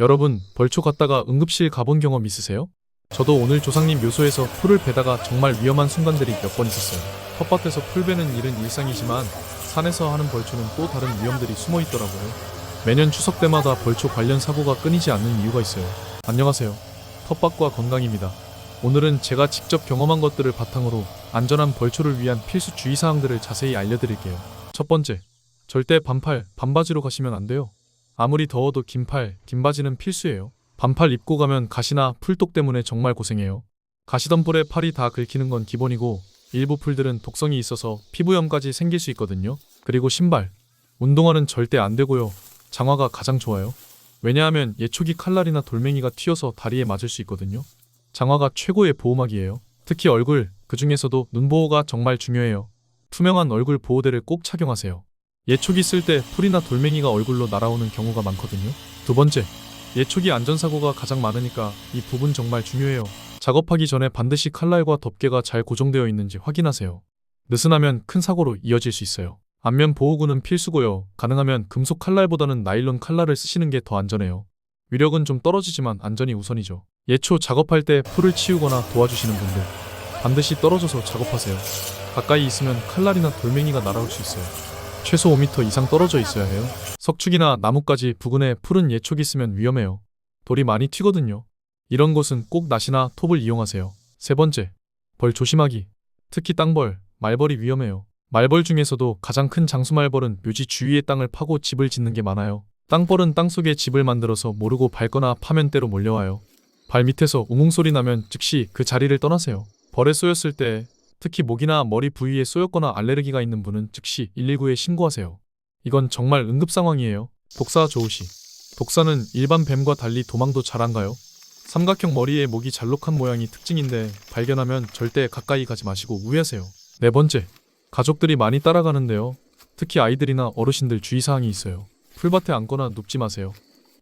여러분, 벌초 갔다가 응급실 가본 경험 있으세요? 저도 오늘 조상님 묘소에서 풀을 베다가 정말 위험한 순간들이 몇 번 있었어요. 텃밭에서 풀 베는 일은 일상이지만 산에서 하는 벌초는 또 다른 위험들이 숨어 있더라고요. 매년 추석 때마다 벌초 관련 사고가 끊이지 않는 이유가 있어요. 안녕하세요. 텃밭과 건강입니다. 오늘은 제가 직접 경험한 것들을 바탕으로 안전한 벌초를 위한 필수 주의사항들을 자세히 알려드릴게요. 첫 번째, 절대 반팔, 반바지로 가시면 안 돼요. 아무리 더워도 긴팔, 긴 바지는 필수예요. 반팔 입고 가면 가시나 풀독 때문에 정말 고생해요. 가시덤불에 팔이 다 긁히는 건 기본이고 일부 풀들은 독성이 있어서 피부염까지 생길 수 있거든요. 그리고 신발, 운동화는 절대 안 되고요. 장화가 가장 좋아요. 왜냐하면 예초기 칼날이나 돌멩이가 튀어서 다리에 맞을 수 있거든요. 장화가 최고의 보호막이에요. 특히 얼굴, 그 중에서도 눈 보호가 정말 중요해요. 투명한 얼굴 보호대를 꼭 착용하세요. 예초기 쓸 때 풀이나 돌멩이가 얼굴로 날아오는 경우가 많거든요. 두 번째, 예초기 안전사고가 가장 많으니까 이 부분 정말 중요해요. 작업하기 전에 반드시 칼날과 덮개가 잘 고정되어 있는지 확인하세요. 느슨하면 큰 사고로 이어질 수 있어요. 안면 보호구는 필수고요. 가능하면 금속 칼날보다는 나일론 칼날을 쓰시는 게 더 안전해요. 위력은 좀 떨어지지만 안전이 우선이죠. 예초 작업할 때 풀을 치우거나 도와주시는 분들 반드시 떨어져서 작업하세요. 가까이 있으면 칼날이나 돌멩이가 날아올 수 있어요. 최소 5m 이상 떨어져 있어야 해요. 석축이나 나뭇가지 부근에 푸른 예촉이 있으면 위험해요. 돌이 많이 튀거든요. 이런 곳은 꼭 낫이나 톱을 이용하세요. 세 번째, 벌 조심하기. 특히 땅벌, 말벌이 위험해요. 말벌 중에서도 가장 큰 장수말벌은 묘지 주위의 땅을 파고 집을 짓는 게 많아요. 땅벌은 땅속에 집을 만들어서 모르고 밟거나 파면 때로 몰려와요. 발 밑에서 웅웅 소리 나면 즉시 그 자리를 떠나세요. 벌에 쏘였을 때 특히 목이나 머리 부위에 쏘였거나 알레르기가 있는 분은 즉시 119에 신고하세요. 이건 정말 응급 상황이에요. 독사 조우시. 독사는 일반 뱀과 달리 도망도 잘한가요? 삼각형 머리에 목이 잘록한 모양이 특징인데 발견하면 절대 가까이 가지 마시고 우회하세요. 네 번째, 가족들이 많이 따라가는데요. 특히 아이들이나 어르신들 주의사항이 있어요. 풀밭에 앉거나 눕지 마세요.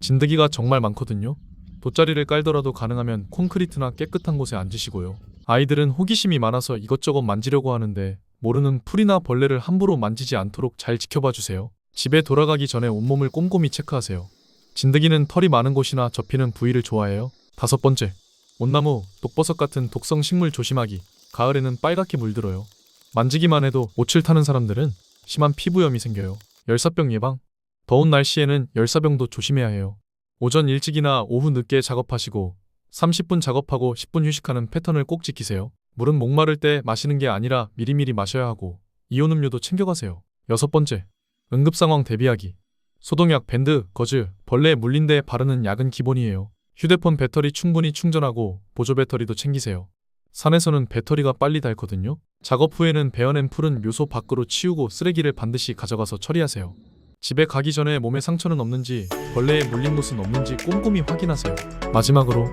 진드기가 정말 많거든요. 돗자리를 깔더라도 가능하면 콘크리트나 깨끗한 곳에 앉으시고요. 아이들은 호기심이 많아서 이것저것 만지려고 하는데 모르는 풀이나 벌레를 함부로 만지지 않도록 잘 지켜봐 주세요. 집에 돌아가기 전에 온몸을 꼼꼼히 체크하세요. 진드기는 털이 많은 곳이나 접히는 부위를 좋아해요. 다섯 번째, 온나무, 독버섯 같은 독성 식물 조심하기. 가을에는 빨갛게 물들어요. 만지기만 해도 옷을 타는 사람들은 심한 피부염이 생겨요. 열사병 예방. 더운 날씨에는 열사병도 조심해야 해요. 오전 일찍이나 오후 늦게 작업하시고 30분 작업하고 10분 휴식하는 패턴을 꼭 지키세요. 물은 목마를 때 마시는 게 아니라 미리미리 마셔야 하고 이온 음료도 챙겨가세요. 여섯 번째, 응급 상황 대비하기. 소독약, 밴드, 거즈, 벌레에 물린 데 바르는 약은 기본이에요. 휴대폰 배터리 충분히 충전하고 보조 배터리도 챙기세요. 산에서는 배터리가 빨리 닳거든요. 작업 후에는 베어낸 풀은 묘소 밖으로 치우고 쓰레기를 반드시 가져가서 처리하세요. 집에 가기 전에 몸에 상처는 없는지 벌레에 물린 곳은 없는지 꼼꼼히 확인하세요. 마지막으로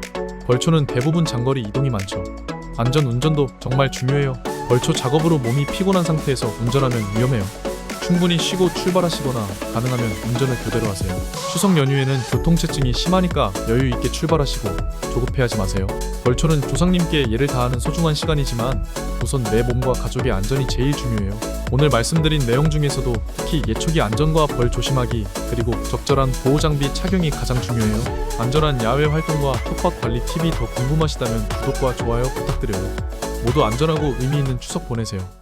벌초는 대부분 장거리 이동이 많죠. 안전 운전도 정말 중요해요. 벌초 작업으로 몸이 피곤한 상태에서 운전하면 위험해요. 충분히 쉬고 출발하시거나 가능하면 운전을 교대로 하세요. 추석 연휴에는 교통체증이 심하니까 여유 있게 출발하시고 조급해하지 마세요. 벌초는 조상님께 예를 다하는 소중한 시간이지만 우선 내 몸과 가족의 안전이 제일 중요해요. 오늘 말씀드린 내용 중에서도 특히 예초기 안전과 벌 조심하기 그리고 적절한 보호 장비 착용이 가장 중요해요. 안전한 야외 활동과 텃밭 관리 팁이 더 궁금하시다면 구독과 좋아요 부탁드려요. 모두 안전하고 의미 있는 추석 보내세요.